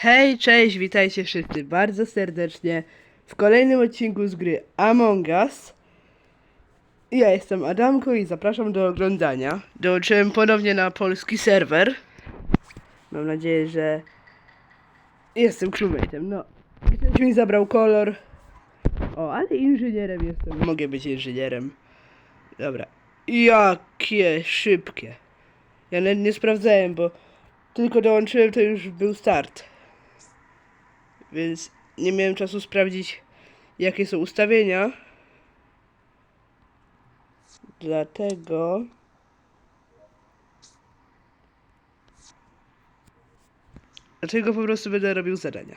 Hej, cześć, witajcie wszyscy bardzo serdecznie w kolejnym odcinku z gry Among Us. Ja jestem Adamko i zapraszam do oglądania. Dołączyłem ponownie na polski serwer. Mam nadzieję, że jestem crewmate'em. No, ktoś mi zabrał kolor. O, ale inżynierem jestem. Mogę być inżynierem. Dobra. Jakie szybkie. Ja nie sprawdzałem, bo tylko dołączyłem, to już był start. Więc nie miałem czasu sprawdzić, jakie są ustawienia. Dlatego. Dlatego po prostu będę robił zadania.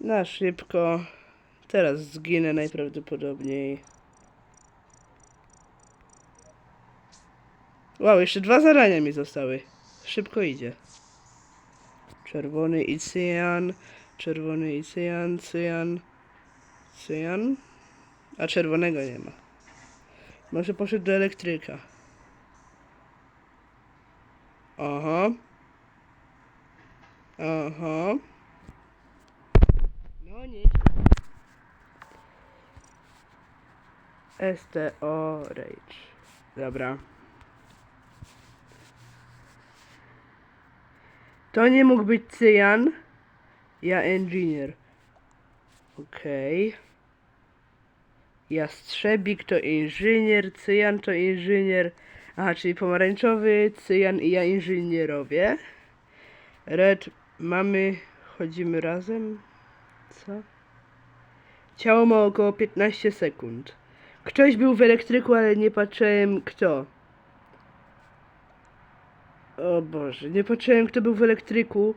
Na szybko. Teraz zginę najprawdopodobniej. Wow, jeszcze dwa zadania mi zostały. Szybko idzie. Czerwony i cyjan. Czerwony i cyjan, cyjan. Cyjan. A czerwonego nie ma. Może poszedł do elektryka. Aha. Aha. No nie. STO Rage. Dobra. To nie mógł być cyjan. Ja engineer. Okej. Jastrzębik to inżynier, cyjan to inżynier. Aha, czyli pomarańczowy, cyjan i ja inżynierowie. Red, mamy, chodzimy razem. Co? Ciało ma około 15 sekund. Ktoś był w elektryku, ale nie patrzyłem kto. O Boże, nie patrzyłem kto był w elektryku,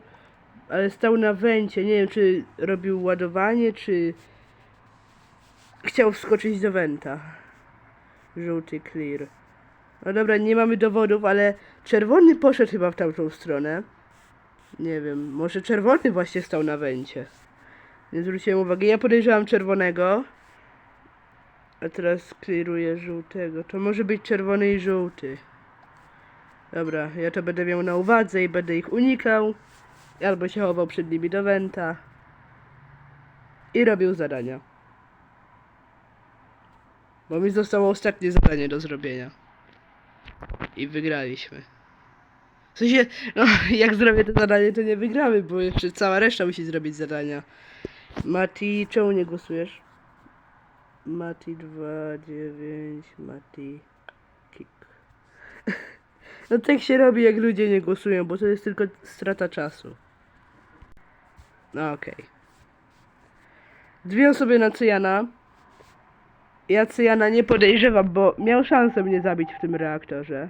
ale stał na węcie. Nie wiem, czy robił ładowanie, czy chciał wskoczyć do węta. Żółty clear. No dobra, nie mamy dowodów, ale czerwony poszedł chyba w tamtą stronę. Nie wiem, może czerwony właśnie stał na węcie. Nie zwróciłem uwagi. Ja podejrzewam czerwonego. A teraz clearuję żółtego. To może być czerwony i żółty. Dobra, ja to będę miał na uwadze i będę ich unikał. Albo się chował przed nimi do wenta. I robił zadania. Bo mi zostało ostatnie zadanie do zrobienia. I wygraliśmy. W sensie, no, jak zrobię to zadanie, to nie wygramy, bo jeszcze cała reszta musi zrobić zadania. Mati, czemu nie głosujesz? Mati 29, Mati kick. No tak się robi, jak ludzie nie głosują, bo to jest tylko strata czasu. No okej. Dwie osoby na Cyjana. Ja Cyjana nie podejrzewam, bo miał szansę mnie zabić w tym reaktorze.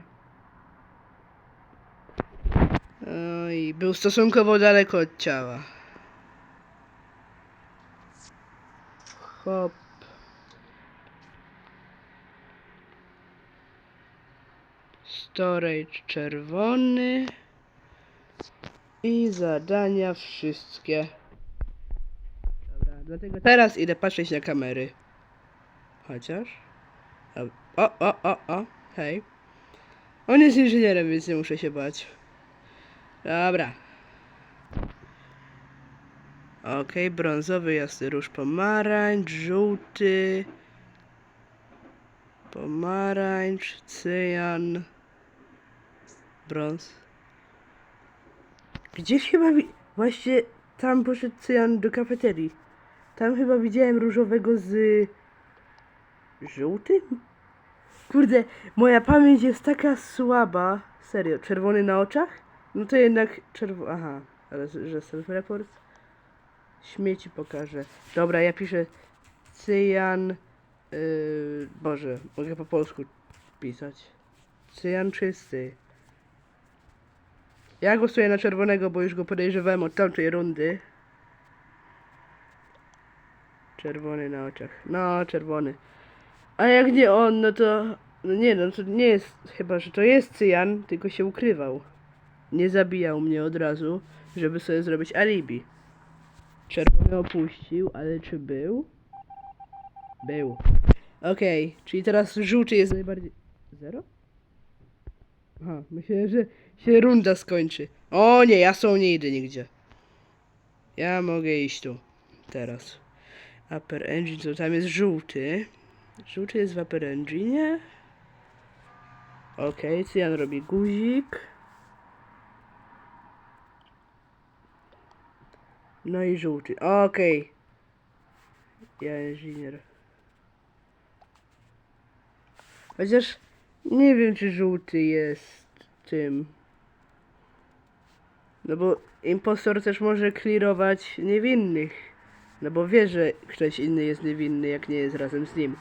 Oj, był stosunkowo daleko od ciała. Hop. Storage czerwony. I zadania wszystkie. Dobra, dlatego teraz idę patrzeć na kamery. Chociaż. O, o, o, o, hej. On jest inżynierem, więc nie muszę się bać. Dobra. Okej, brązowy, jasny róż, pomarańcz, żółty. Pomarańcz, cyjan. Brąz. Gdzieś chyba właśnie tam poszedł cyjan do kafeterii. Tam chyba widziałem różowego z żółtym? Kurde, moja pamięć jest taka słaba. Serio, czerwony na oczach? No to jednak czerwony. Aha, ale że self-report? Śmieci pokażę. Dobra, ja piszę cyjan. Yy, Boże, mogę po polsku pisać. Cyjan czysty. Ja głosuję na czerwonego, bo już go podejrzewałem od tamtej rundy. Czerwony na oczach. No, czerwony. A jak nie on, no to... No nie, no to nie jest... Chyba, że to jest cyjan, tylko się ukrywał. Nie zabijał mnie od razu, żeby sobie zrobić alibi. Czerwony opuścił, ale czy był? Był. Okej, czyli teraz żółty jest najbardziej... Zero? Aha, myślę, że się runda skończy. O nie, ja są nie idę nigdzie. Ja mogę iść tu. Teraz. Upper Engine, to tam jest żółty. Żółty jest w Upper Engine. Okej, Cyjan robi guzik. No i żółty. Okej. Ja inżynier. Chociaż nie wiem, czy żółty jest tym. No bo impostor też może clearować niewinnych. No bo wie, że ktoś inny jest niewinny, jak nie jest razem z nim.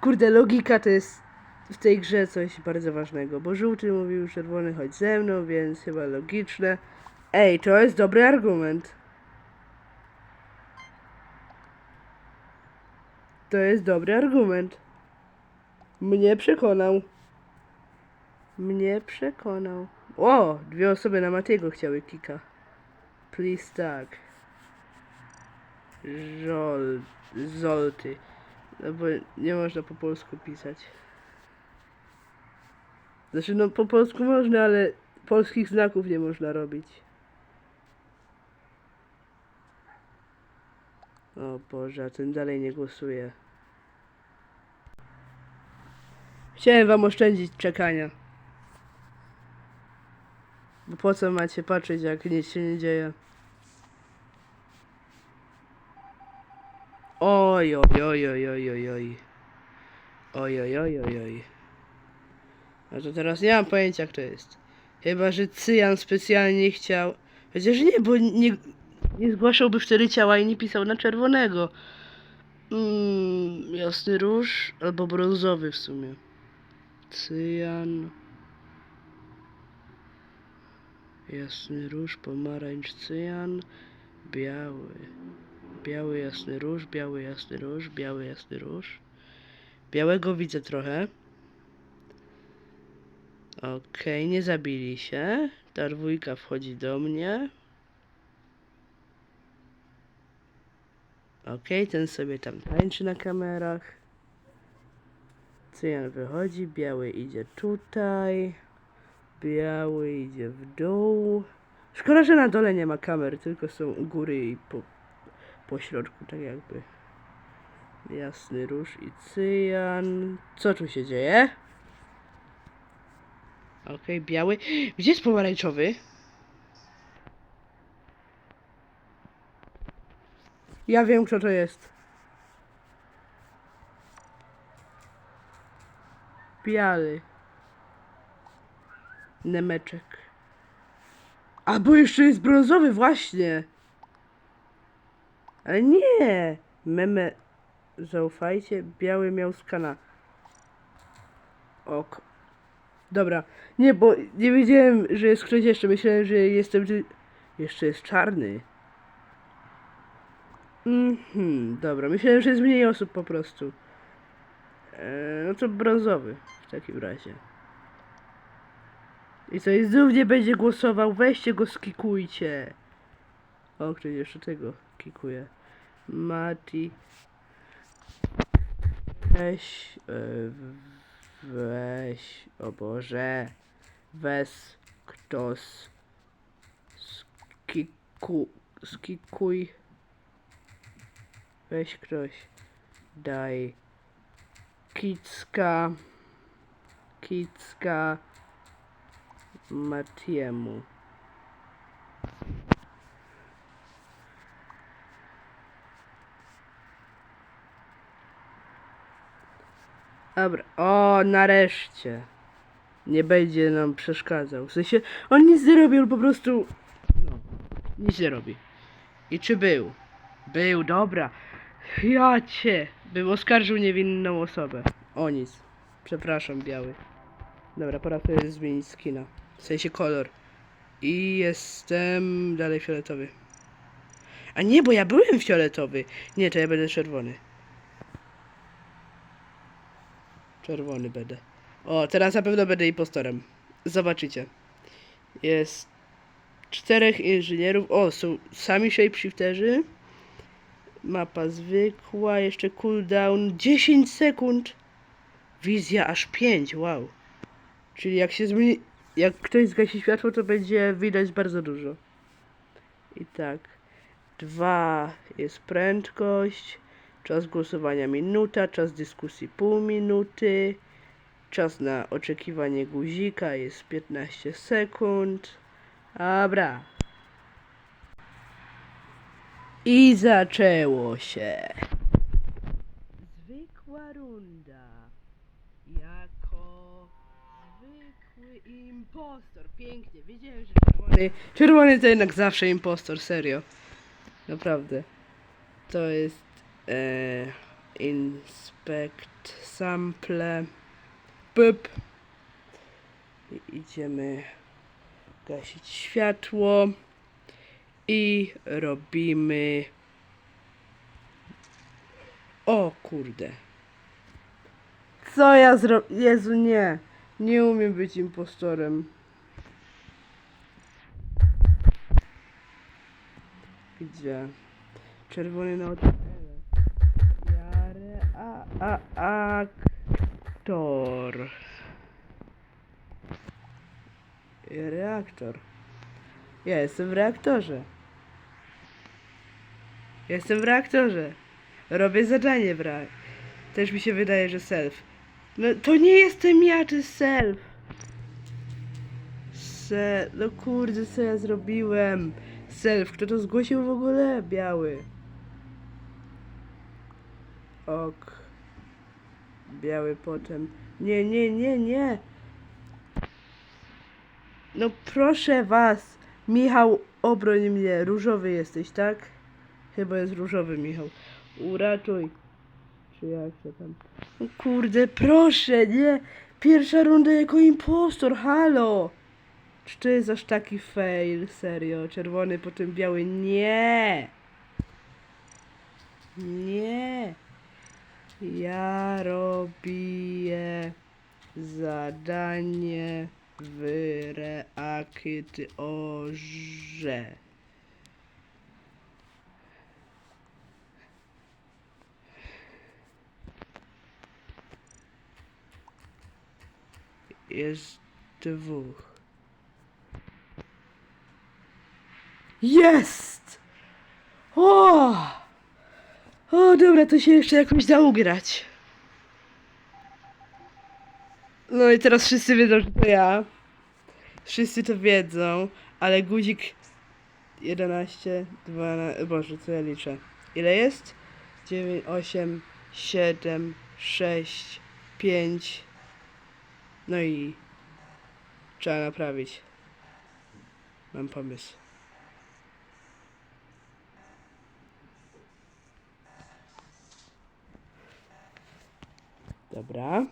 Kurde, logika to jest w tej grze coś bardzo ważnego, bo żółty mówił czerwony chodź ze mną, więc chyba logiczne. Ej, to jest dobry argument. To jest dobry argument. Mnie przekonał. Mnie przekonał. O! Dwie osoby na Matiego chciały kika. Please tak. Żol... Zolty. No bo nie można po polsku pisać. Znaczy no po polsku można, ale polskich znaków nie można robić. O Boże, a ten dalej nie głosuje. Chciałem wam oszczędzić czekania. Bo po co macie patrzeć, jak nic się nie dzieje? Oj, oj, oj, oj, oj, oj, oj. Oj, oj, oj, oj, oj. A to teraz nie mam pojęcia, jak to jest. Chyba, że Cyjan specjalnie chciał... Chociaż nie, bo nie, nie zgłaszałby wtedy ciała i nie pisał na czerwonego. Mm, jasny róż albo brązowy w sumie. Cyjan. Jasny róż, pomarańcz, cyjan, biały. Biały jasny róż, biały jasny róż, biały jasny róż. Białego widzę trochę. Okej, nie zabili się. Ta dwójka wchodzi do mnie. Okej, ten sobie tam tańczy na kamerach. Cyjan wychodzi, biały idzie tutaj. Biały idzie w dół. Szkoda, że na dole nie ma kamer, tylko są góry i po, po środku, tak jakby. Jasny róż i cyjan. Co tu się dzieje? Okej, biały. Gdzie jest pomarańczowy? Ja wiem, kto to jest. Biały. Nemeczek. A bo jeszcze jest brązowy, właśnie. Ale nie. Meme. Zaufajcie, biały miał skana. Ok. Dobra. Nie, bo nie wiedziałem, że jest ktoś jeszcze. Myślałem, że jestem. Jeszcze jest czarny. Mhm, dobra. Myślałem, że jest mniej osób po prostu. Eee, no to brązowy w takim razie. I co, i znów nie będzie głosował, weźcie go, skikujcie. O, ktoś jeszcze tego kikuje. Mati. Weź, e, weź, o Boże. Weź ktoś. Skiku, skikuj. Weź ktoś. Daj. Kicka. Kicka. Matiemu. Dobra, o, nareszcie. Nie będzie nam przeszkadzał. W sensie, on nic nie robi, on po prostu... No, nic nie robi. I czy był? Był, dobra. Ja cię. Był, oskarżył niewinną osobę. O nic. Przepraszam, biały. Dobra, pora sobie zmienić skina. W sensie kolor. I jestem dalej fioletowy. A nie, bo ja byłem fioletowy. Nie, to ja będę czerwony. Czerwony będę. O, teraz na pewno będę impostorem. Zobaczycie. Jest czterech inżynierów. O, są sami shapeshifterzy. Mapa zwykła, jeszcze cooldown 10 sekund. Wizja aż 5, wow. Czyli jak się zmieni... jak ktoś zgasi światło, to będzie widać bardzo dużo. I tak. Dwa jest prędkość. Czas głosowania minuta, czas dyskusji pół minuty. Czas na oczekiwanie guzika jest 15 sekund. Dobra. I zaczęło się. Zwykła runda. Impostor. Pięknie. Wiedziałem, że czerwony... Czerwony to jednak zawsze impostor, serio. Naprawdę. To jest e, inspect sample. Pyp. I idziemy gasić światło. I robimy. O kurde. Co ja zro... Jezu, nie. Nie umiem być impostorem. Gdzie? Czerwony na. Jare... A... A... Aktor. Reaktor. Ja jestem w reaktorze. Jestem w reaktorze. Robię zadanie w. Też mi się wydaje, że self. No to nie jestem ja, jest self. Se... No kurde, co ja zrobiłem? Self, kto to zgłosił w ogóle? Biały. Ok. Biały potem. Nie, nie, nie, nie. No proszę was. Michał, obroń mnie. Różowy jesteś, tak? Chyba jest różowy, Michał. Uratuj. Jak to tam? No kurde, proszę, nie. Pierwsza runda jako impostor, halo. Czy to jest aż taki fail? Serio. Czerwony, potem biały. Nie. Nie. Ja robię zadanie w reaktorze. Jest dwóch. Jest! O! O, dobra, to się jeszcze jakoś da ugrać. No i teraz wszyscy wiedzą, że to ja. Wszyscy to wiedzą, ale guzik 11, 12, boże, co ja liczę? Ile jest? 9, 8, 7, 6, 5. No i trzeba naprawić. Mam pomysł. Dobra.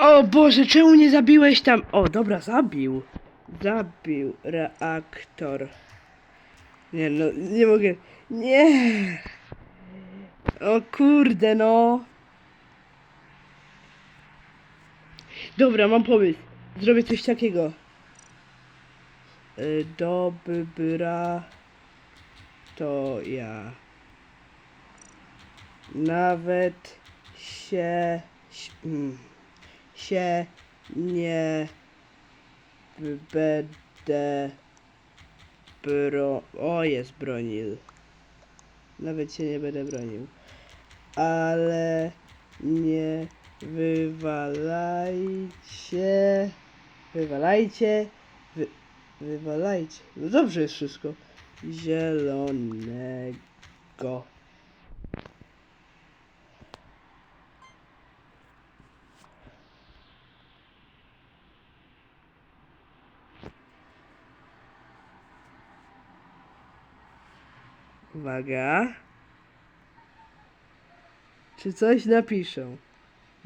O Boże, czemu nie zabiłeś tam? O, dobra, zabił. Zabił reaktor. Nie no, nie mogę. Nie! O kurde, no. Dobra, mam pomysł. Zrobię coś takiego. Dobra. To ja. Nawet się. mm, się nie będę bro... O, jest bronił. Nawet się nie będę bronił. Ale nie wywalajcie. Wywalajcie. Wy, wywalajcie. No dobrze jest wszystko. Zielonego. Uwaga. Czy coś napiszą?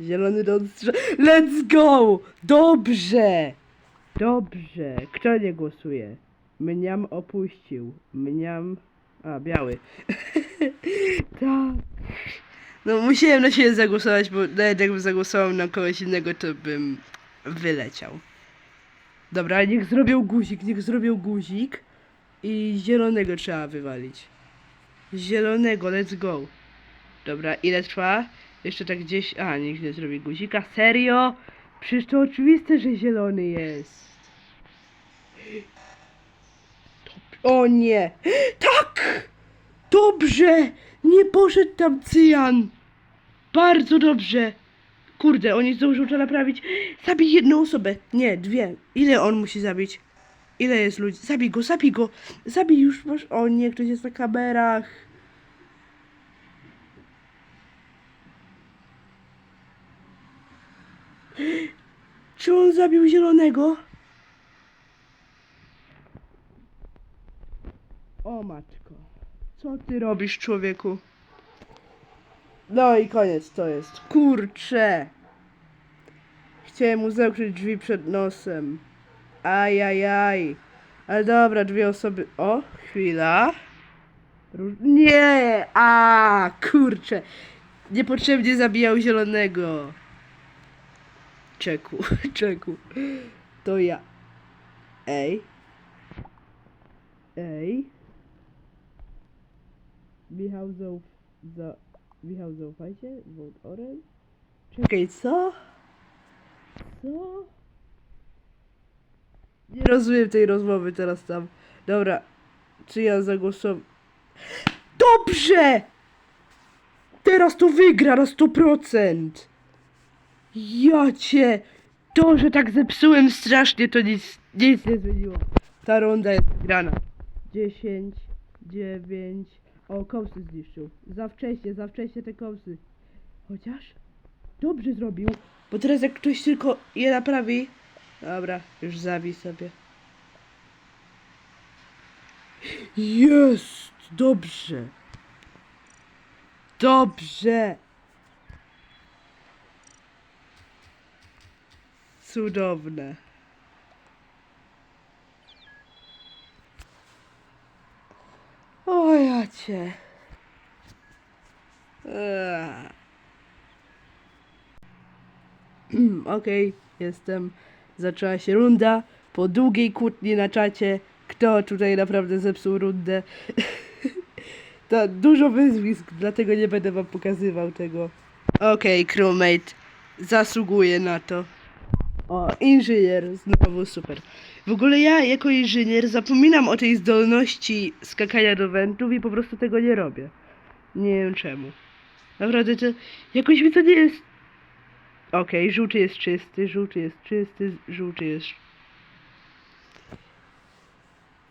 Zielony do odstrze... Let's go! Dobrze! Dobrze. Kto nie głosuje? Mniam opuścił. Mniam... A, biały. tak. No musiałem na siebie zagłosować, bo nawet jakbym zagłosował na kogoś innego, to bym wyleciał. Dobra, niech zrobią guzik, niech zrobią guzik. I zielonego trzeba wywalić. Zielonego, let's go. Dobra, ile trwa? Jeszcze tak gdzieś... A, nikt nie zrobi guzika. Serio? Przecież to oczywiste, że zielony jest. O nie! Tak! Dobrze! Nie poszedł tam cyjan! Bardzo dobrze! Kurde, oni zdążą to naprawić. Zabij jedną osobę. Nie, dwie. Ile on musi zabić? Ile jest ludzi? Zabij go, zabij go! Zabij już, masz... O nie, ktoś jest na kamerach. Czy on zabił zielonego? O matko. Co ty robisz, człowieku? No i koniec to jest. Kurcze. Chciałem mu zamknąć drzwi przed nosem. Ajajaj. Ale dobra, dwie osoby. O, chwila. Nie! A, kurczę. Niepotrzebnie zabijał zielonego. Czeku, czeku. To ja. Ej. Ej. Michał zauf... Za... Michał zaufajcie? Vote orange? Czekaj, co? Co? Nie rozumiem tej rozmowy teraz tam. Dobra. Czy ja zagłosowałem? Dobrze! Teraz to wygra na 100%! Ja cię! To, że tak zepsułem strasznie, to nic, nic nie zmieniło. Ta runda jest grana. 10, 9. O, kąsy zniszczył. Za wcześnie, za wcześnie te kąsy. Chociaż dobrze zrobił. Bo teraz jak ktoś tylko je naprawi. Dobra, już zabij sobie. Jest! Dobrze. Dobrze. Cudowne. O ja cię. Eee. Okej, jestem. Zaczęła się runda. Po długiej kłótni na czacie. Kto tutaj naprawdę zepsuł rundę? to dużo wyzwisk, dlatego nie będę wam pokazywał tego. Okej, crewmate. Zasługuje na to. O, inżynier, znowu super. W ogóle ja jako inżynier zapominam o tej zdolności skakania do wentów i po prostu tego nie robię. Nie wiem czemu. Naprawdę to jakoś mi to nie jest... Okej, żółty jest czysty, żółty jest czysty, żółty jest...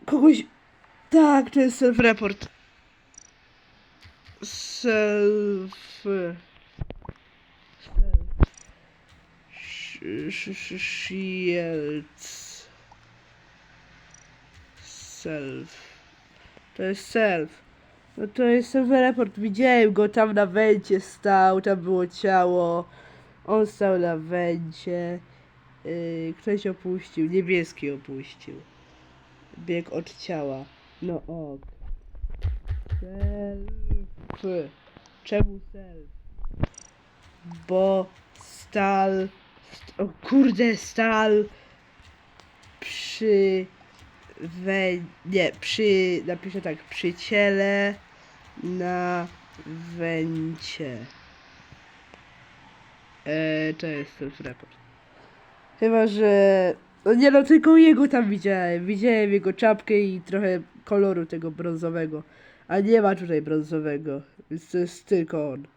Kogoś... Tak, to jest self-report. Self... Sh- Shields. Self. To jest self. No to jest self-report. Widziałem go tam na węcie stał, tam było ciało. On stał na węcie. Yy, ktoś opuścił, niebieski opuścił. Bieg od ciała. No ok. Self. Czemu self? Bo stal. St o kurde, stal. Przy. We, nie, przy. Napiszę tak. Przy ciele. Na węcie. E, to jest self-report. Chyba, że. No nie no, tylko jego tam widziałem. Widziałem jego czapkę i trochę koloru tego brązowego. A nie ma tutaj brązowego. Więc to jest tylko on.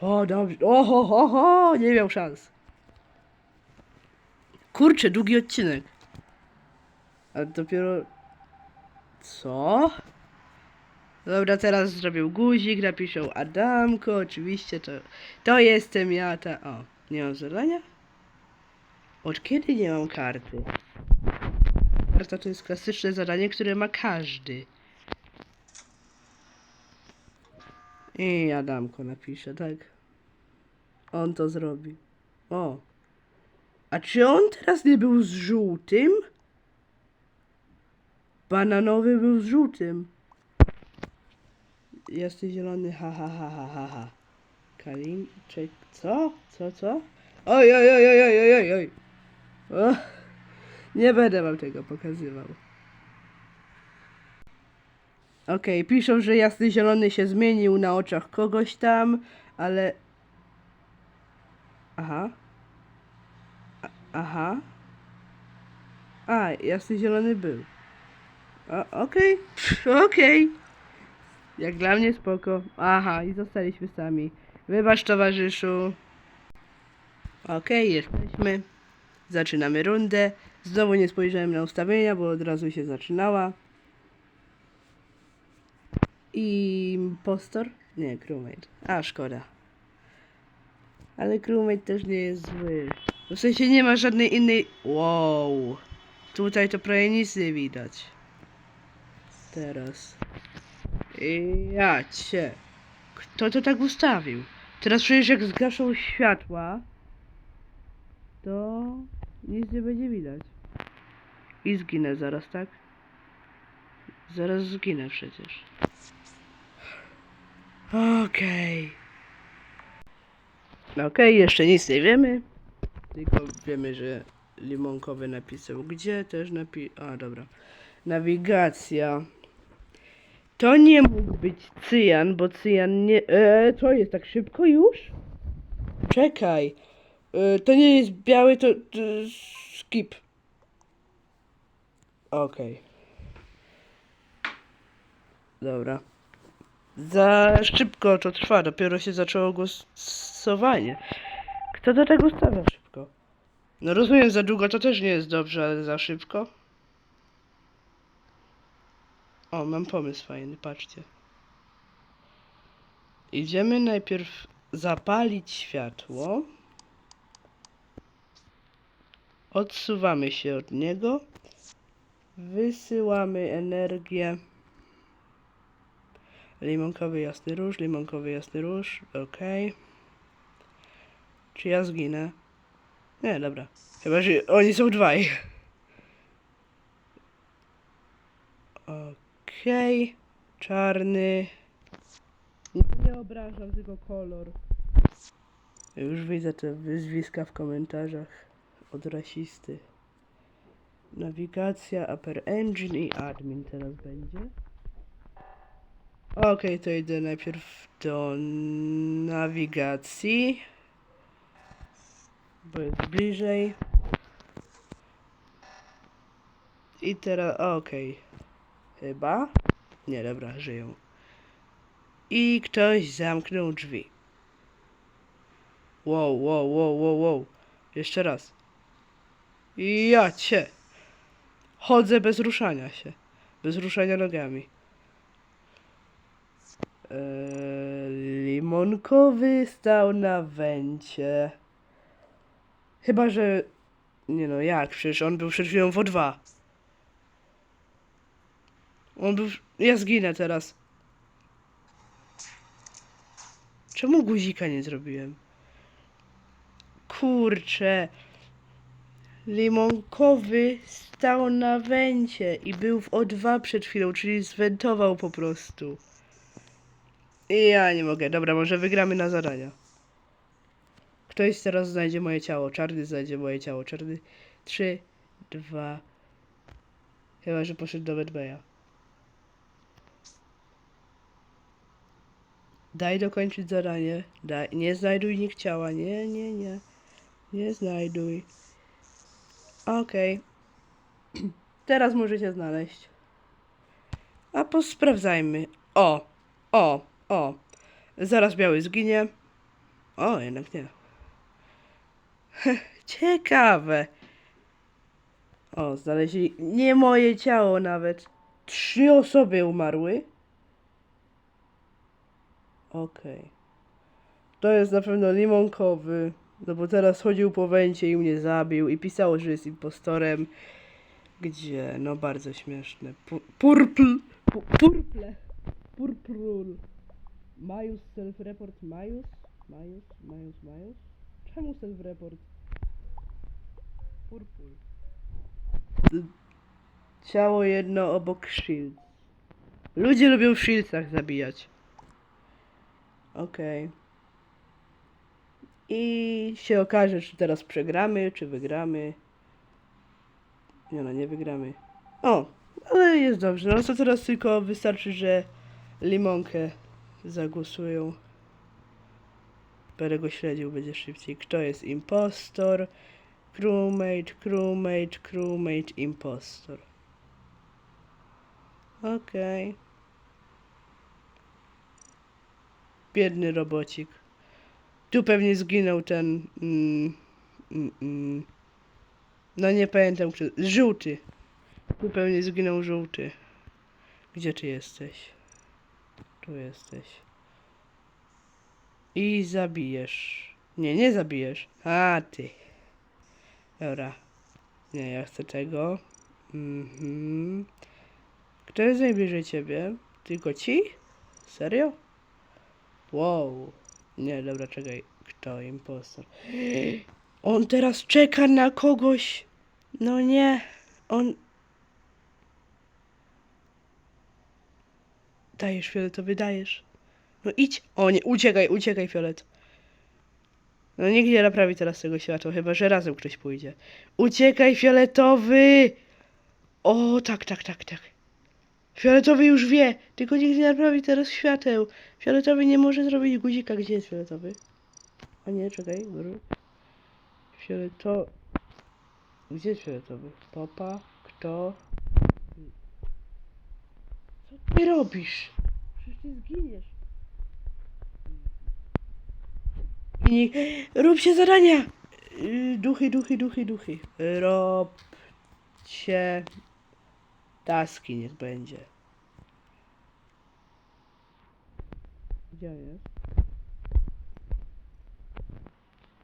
O, dobrze. Oho, ho, ho, nie miał szans. Kurczę, długi odcinek. A dopiero... Co? Dobra, teraz zrobił guzik, napiszą Adamko, oczywiście to... To jestem ja, ta... O, nie mam zadania? Od kiedy nie mam karty? Karta to jest klasyczne zadanie, które ma każdy. I Adamko napisze, tak? On to zrobi. O. A czy on teraz nie był z żółtym? Bananowy był z żółtym. Jesteś zielony, ha ha ha ha ha ha. Kalim, czek, co? Co, co? Oj, oj, oj, oj, oj, oj, oj. O, nie będę wam tego pokazywał. Okej, piszą, że jasny zielony się zmienił na oczach kogoś tam, ale... Aha. A, aha. A, jasny zielony był. O, Okej, Pff, okej. Jak dla mnie spoko. Aha, i zostaliśmy sami. Wybacz towarzyszu. Okej, jesteśmy. Zaczynamy rundę. Znowu nie spojrzałem na ustawienia, bo od razu się zaczynała. Impostor? Nie, crewmate. A, szkoda. Ale crewmate też nie jest zły. W sensie nie ma żadnej innej... Wow. Tutaj to prawie nic nie widać. Teraz. Ja cię. Kto to tak ustawił? Teraz przecież jak zgaszą światła, to nic nie będzie widać. I zginę zaraz, tak? Zaraz zginę przecież. Okej. Okej, jeszcze nic nie wiemy. Tylko wiemy, że limonkowy napisał gdzie też napi... A, dobra. Nawigacja. To nie mógł być cyjan, bo cyjan nie... E, co jest tak szybko już? Czekaj. E, to nie jest biały, to... to skip. Okej. Dobra. Za szybko to trwa, dopiero się zaczęło głosowanie. Kto do tego stawia szybko? No rozumiem, za długo to też nie jest dobrze, ale za szybko? O, mam pomysł fajny, patrzcie. Idziemy najpierw zapalić światło. Odsuwamy się od niego. Wysyłamy energię. Limonkowy jasny róż, limonkowy jasny róż, okej. Czy ja zginę? Nie, dobra. Chyba, że oni są dwaj. Okej. Czarny. Nie obrażam, tylko kolor. Już widzę te wyzwiska w komentarzach od rasisty. Nawigacja, Upper Engine i Admin teraz będzie. Okej, to idę najpierw do nawigacji. Bo jest bliżej. I teraz, okej. Chyba? Nie, dobra, żyją. I ktoś zamknął drzwi. Wow, wow, wow, wow, wow. Jeszcze raz. Ja cię. Chodzę bez ruszania się. Bez ruszania nogami. Eee, limonkowy stał na węcie. Chyba, że... Nie no, jak? Przecież on był przed chwilą w O2. On był... Ja zginę teraz. Czemu guzika nie zrobiłem? Kurczę. Limonkowy stał na węcie i był w O2 przed chwilą, czyli zwentował po prostu. I ja nie mogę. Dobra, może wygramy na zadania. Ktoś teraz znajdzie moje ciało. Czarny znajdzie moje ciało. Czarny. Trzy, dwa. Chyba, że poszedł do Medbeja. Daj dokończyć zadanie. Daj. Nie znajduj nikt ciała. Nie, nie, nie. Nie znajduj. Okej. Teraz możecie znaleźć. A posprawdzajmy. O! O! O! Zaraz biały zginie. O, jednak nie. Ciekawe. O, znaleźli nie moje ciało nawet. Trzy osoby umarły. Okej. To jest na pewno limonkowy. No bo teraz chodził po węcie i mnie zabił i pisało, że jest impostorem. Gdzie? No bardzo śmieszne. Pu- Purpl. pu- Purple. Purprul. Majus self-report Majus? Majus? Majus? Majus? Czemu self-report? Purpul. Ciało jedno obok shield. Ludzie lubią w shieldsach zabijać. Okej. I się okaże, czy teraz przegramy, czy wygramy. Nie no, nie wygramy. O, Ale jest dobrze. No to teraz tylko wystarczy, że limonkę zagłosują. Będę go śledził, będzie szybciej. Kto jest impostor? Crewmate, crewmate, crewmate, impostor. Okej. Biedny robocik. Tu pewnie zginął ten. Mm, mm, mm. No nie pamiętam kto. Żółty. Tu pewnie zginął żółty. Gdzie ty jesteś? Tu jesteś. I zabijesz. Nie, nie zabijesz. A ty. Dobra. Nie, ja chcę tego. Mhm. Kto jest najbliżej ciebie? Tylko ci? Serio? Wow. Nie, dobra, czekaj. Kto? Impostor. On teraz czeka na kogoś. No nie. On... Dajesz, fioletowy, dajesz. No idź. O nie, uciekaj, uciekaj, fiolet. No nikt nie naprawi teraz tego światła, chyba że razem ktoś pójdzie. Uciekaj, fioletowy! O, tak, tak, tak, tak. Fioletowy już wie, tylko nikt nie naprawi teraz świateł. Fioletowy nie może zrobić guzika. Gdzie jest fioletowy? A nie, czekaj. brr. Fioleto... Gdzie jest fioletowy? Popa? Kto? Co ty robisz? Przecież ty zginiesz. I rób się zadania! Y, Duchy, duchy, duchy, duchy. Robcie taski, niech będzie. Gdzie jest?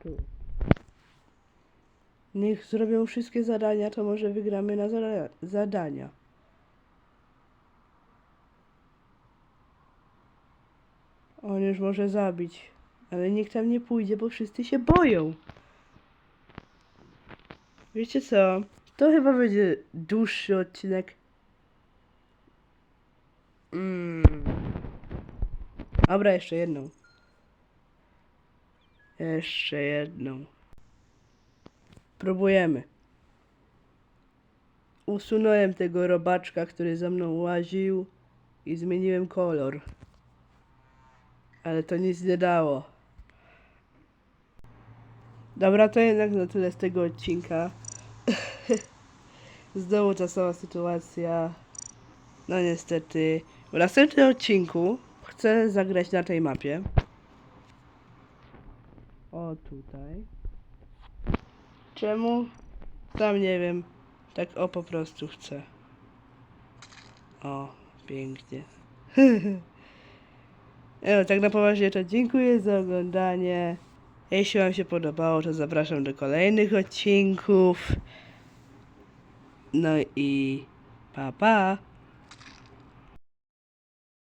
Tu. Niech zrobią wszystkie zadania, to może wygramy na zada zadania. On już może zabić, ale nikt tam nie pójdzie, bo wszyscy się boją. Wiecie co? To chyba będzie dłuższy odcinek. Mm. Dobra, jeszcze jedną. Jeszcze jedną. Próbujemy. Usunąłem tego robaczka, który za mną łaził i zmieniłem kolor. Ale to nic nie dało. Dobra, to jednak na tyle z tego odcinka. Znowu sama sytuacja. No niestety. W następnym odcinku chcę zagrać na tej mapie. O tutaj. Czemu? Tam nie wiem. Tak o po prostu chcę. O, pięknie. No, tak na poważnie to dziękuję za oglądanie. Jeśli Wam się podobało, to zapraszam do kolejnych odcinków. No i pa pa!